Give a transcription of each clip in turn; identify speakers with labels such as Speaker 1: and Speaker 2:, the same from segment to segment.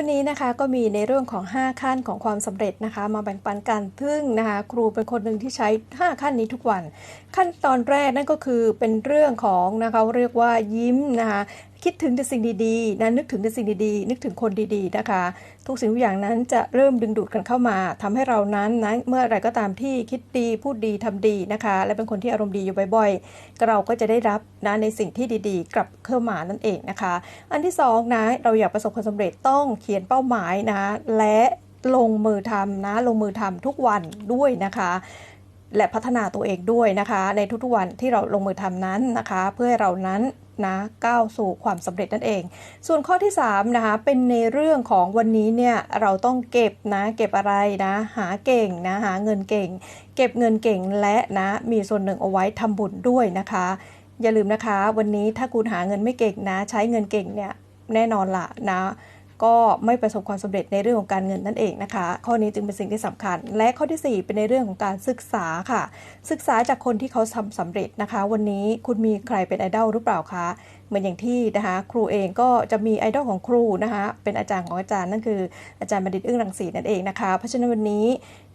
Speaker 1: วันนี้นะคะก็มีในเรื่องของ 5 ขั้นของความสำเร็จนะคะ มาแบ่งปันกันซึ่งนะคะครูเป็นคนหนึ่งที่ใช้ 5 ขั้นนี้ทุกวัน ขั้นตอนแรกนั่นก็คือเป็นเรื่องของนะคะเรียกว่ายิ้มนะคะคิดถึงแต่สิ่งดีๆนะนึกถึงแต่สิ่งดีๆ นึกถึงคนดีๆนะคะ ทุกสิ่งทุกอย่างนั้นจะเริ่มดึงดูดกันเข้ามาทำให้เรานั้นนะเมื่อไรก็ตามที่คิดดีพูดดีทำดีนะคะ และเป็นคนที่อารมณ์ดีอยู่บ่อยๆ เราก็จะได้รับนะในสิ่งที่ดีๆ กลับเข้ามานั่นเองนะคะ อันที่สองนะเราอยากประสบความสำเร็จต้องเขียนเป้าหมายนะและลงมือทำนะลงมือทำทุกวันด้วยนะคะ และพัฒนาตัวเองด้วยนะคะ ในทุกๆวันที่เราลงมือทำนั้นนะคะ เพื่อให้เรานั้นนะก้าวสู่ความสำเร็จนั่นเอง ส่วนข้อที่3นะคะเป็นในเรื่องของวันนี้เนี่ยเราต้องเก็บนะเก็บอะไรนะหาเก่งนะหาเงินเก่ง เก็บเงินเก่งและนะมีส่วนหนึ่งเอาไว้ทำบุญด้วยนะคะ อย่าลืมนะคะ วันนี้ถ้าคุณหาเงินไม่เก่งนะ ใช้เงินเก่งเนี่ยแน่นอนละนะ ก็ไม่ประสบความสำเร็จในเรื่องของการเงินนั่นเองนะคะ ข้อนี้จึงเป็นสิ่งที่สำคัญ และข้อที่ 4 เป็นในเรื่องของการศึกษาค่ะ ศึกษาจากคนที่เขาทำสำเร็จนะคะ วันนี้คุณมีใครเป็นไอดอลหรือเปล่าคะ เหมือนอย่างที่นะคะครูเองก็จะมีไอดอลของครูนะคะเป็นอาจารย์ของอาจารย์นั่นคืออาจารย์บัณฑิตอึ้งรังสีนั่นเองนะคะเพราะฉะนั้นวันนี้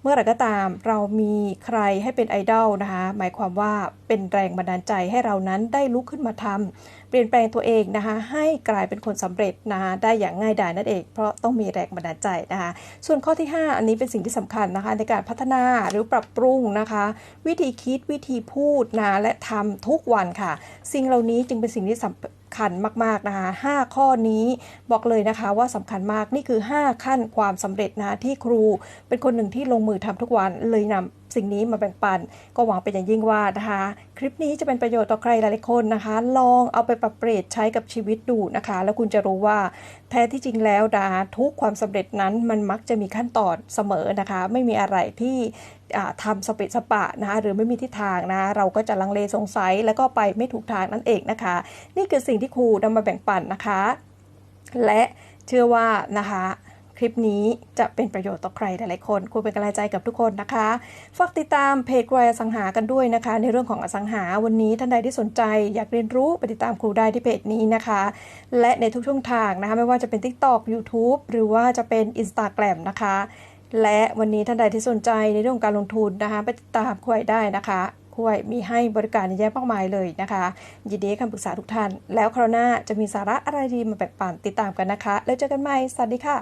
Speaker 1: เมื่อไรก็ตามเรามีใครให้เป็นไอดอลนะคะหมายความว่าเป็นแรงบันดาลใจให้เรานั้นได้ลุกขึ้นมาทำเปลี่ยนแปลงตัวเองนะคะให้กลายเป็นคนสำเร็จนะคะได้อย่างง่ายดายนั่นเอง เพราะต้องมีแรงบันดาลใจนะคะส่วนข้อที่ 5 อันนี้เป็นสิ่งที่สำคัญนะคะในการพัฒนาหรือปรับปรุงนะคะ วิธีคิดวิธีพูดนะและทำทุกวันค่ะ สิ่งเหล่านี้จึงเป็นสิ่งที่สำ but คัญมากๆนะคะ5ข้อนี้บอกเลยนะคะว่าสำคัญมากนี่คือ 5 ขั้นความสำเร็จนะที่ครู เป็นคนหนึ่งที่ลงมือทำทุกวันเลยนำสิ่งนี้มาแบ่งปันก็หวังเป็นอย่างยิ่งว่านะคะ คลิปนี้จะเป็นประโยชน์ต่อใครหลายๆคนนะคะ ลองเอาไปปรับเปลี่ยนใช้กับชีวิตดูนะคะ แล้วคุณจะรู้ว่าแท้ที่จริงแล้วนะทุกความสำเร็จนั้นมันมักจะมีขั้นตอนเสมอนะคะ ไม่มีอะไรที่ทำสเปะสปะนะคะหรือไม่มีทิศทางนะ เราก็จะลังเลสงสัยแล้วก็ไปไม่ถูกทางนั่นเองนะคะ นี่คือสิ่งที่ครูนำมาแบ่งปันนะคะ และเชื่อว่านะคะคลิปนี้จะเป็นประโยชน์ต่อใครหลายๆคนคุณเป็นกำลังใจกับทุกคนนะคะ ฝากติดตามเพจรอยอสังหากันด้วยนะคะ ในเรื่องของอสังหาวันนี้ท่านใดที่สนใจ อยากเรียนรู้ไปติดตามครูได้ที่เพจนี้นะคะ และในทุกช่องทางนะคะ ไม่ว่าจะเป็น TikTok YouTube หรือว่าจะเป็น Instagram นะคะ และวันนี้ท่านใดที่สนใจในเรื่องการลงทุนนะคะ ไปติดตามคุยได้นะคะ คุยมีให้บริการเยอะแยะมากมายเลยนะคะ ยินดีคำปรึกษาทุกท่าน แล้วคราวหน้าจะมีสาระอะไรดีมาแบ่งปันติดตามกันนะคะ แล้วเจอกันใหม่ สวัสดีค่ะ